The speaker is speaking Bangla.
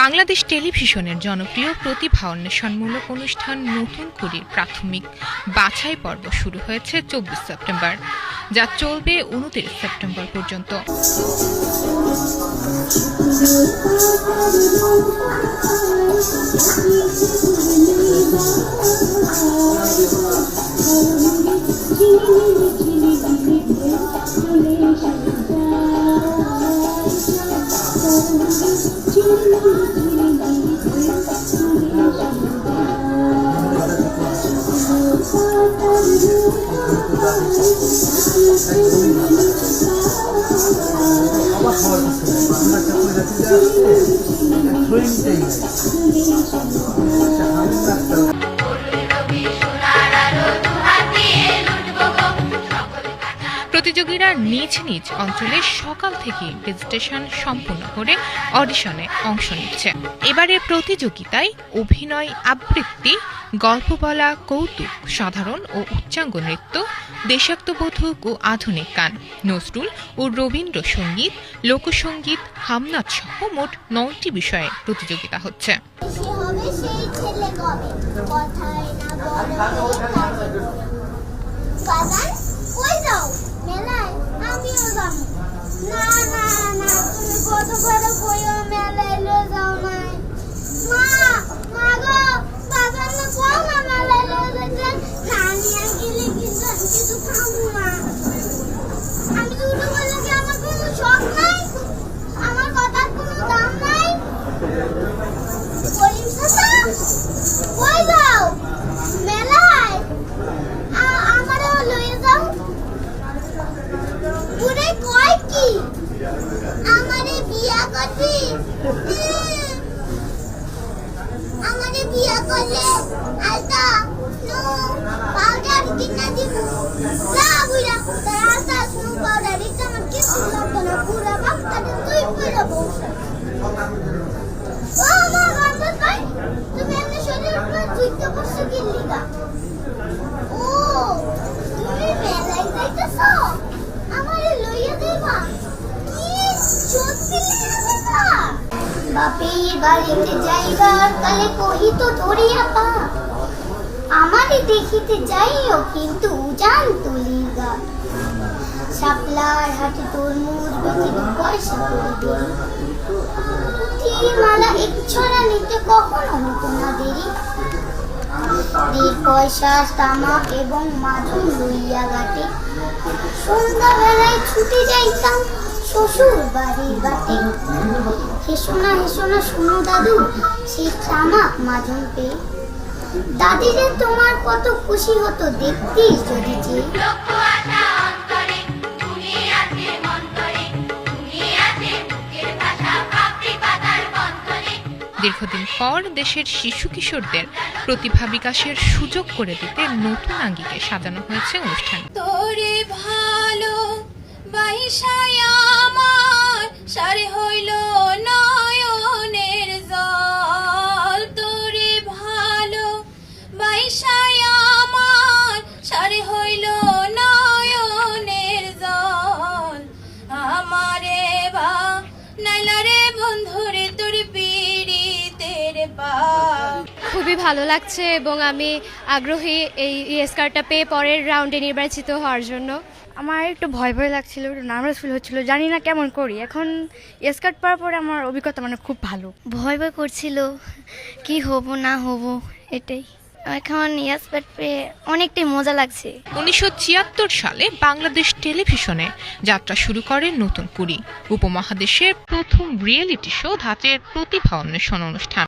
বাংলাদেশ টেলিভিশনের জনপ্রিয় প্রতিভা অন্বেষণমূলক অনুষ্ঠান নতুন কুড়ির প্রাথমিক বাছাই পর্ব শুরু হয়েছে চব্বিশ সেপ্টেম্বর, যা চলবে উনত্রিশ সেপ্টেম্বর পর্যন্ত। প্রতিযোগীরা নিজ নিজ অঞ্চলে সকাল থেকে রেজিস্ট্রেশন সম্পূর্ণ করে অডিশনে অংশ নিচ্ছে। এবারের প্রতিযোগিতায় অভিনয় আবৃত্তি গল্প বলা, কৌতুক, সাধারণ ও উচ্চাঙ্গ নৃত্য দেশাত্মবোধক ও আধুনিক গান, নজরুল ও রবীন্দ্রসঙ্গীত, লোকসঙ্গীত, হামনাথ সহ মোট নয়টি বিষয়ে প্রতিযোগিতা হচ্ছে। না না না তুমি বড় বিয়া করবি উম, আমারে বিয়া করলে আলতা নো পাউডার কিনা দিব না বুইরা তার আলতা নো পাউডার এটা আমার কিছু লাগবে না পুরা বাচ্চাটা তুই পুরা বসে বাপের বাড়িতে যাইবার কালে কহি তো ধরিয়া পা। আমারে দেখিতে যাইও কিন্তু উজান তুলিগা। শাপলার হাতে তরমুজ বেচে পয়সা করে দিই মালা এক নিতে কখনো হতো না দেরি। পয়সা তামাক এবং মাজন লইয়া গাটে সন্ধ্যাবেলায় ছুটে যাইতাম। শ্বশুর বাড়ির বাটে হেসো না হেসো না শুনো দাদু সেই তামাক মাজন পেয়ে। দাদিরে তোমার কত খুশি হতো দেখতিস যদি যে। দীর্ঘদিন পর দেশের শিশু কিশোরদের প্রতিভা বিকাশের সুযোগ করে দিতে নতুন আঙ্গিকে সাজানো হয়েছে অনুষ্ঠান। ভালো আমার খুবই ভালো লাগছে এবং আমি আগ্রহী এই স্কারটা পেয়ে পরের রাউন্ডে নির্বাচিত হওয়ার জন্য। আমার একটু ভয় ভয় লাগছিল একটু নার্ভাস ফিল হচ্ছিল জানি না কেমন করি। এখন স্কার্ট পরার পরে আমার অভিজ্ঞতা মানে খুব ভালো। ভয় ভয় করছিল কি হব না হব এটাই। এখন ইয়াসপাট পেয়ে অনেকটাই মজা লাগছে। উনিশশো ছিয়াত্তর সালে বাংলাদেশ টেলিভিশনে যাত্রা শুরু করে নতুন কুড়ি উপমহাদেশের প্রথম রিয়েলিটি শো ধাঁচের প্রতিভা অন্বেষণ অনুষ্ঠান।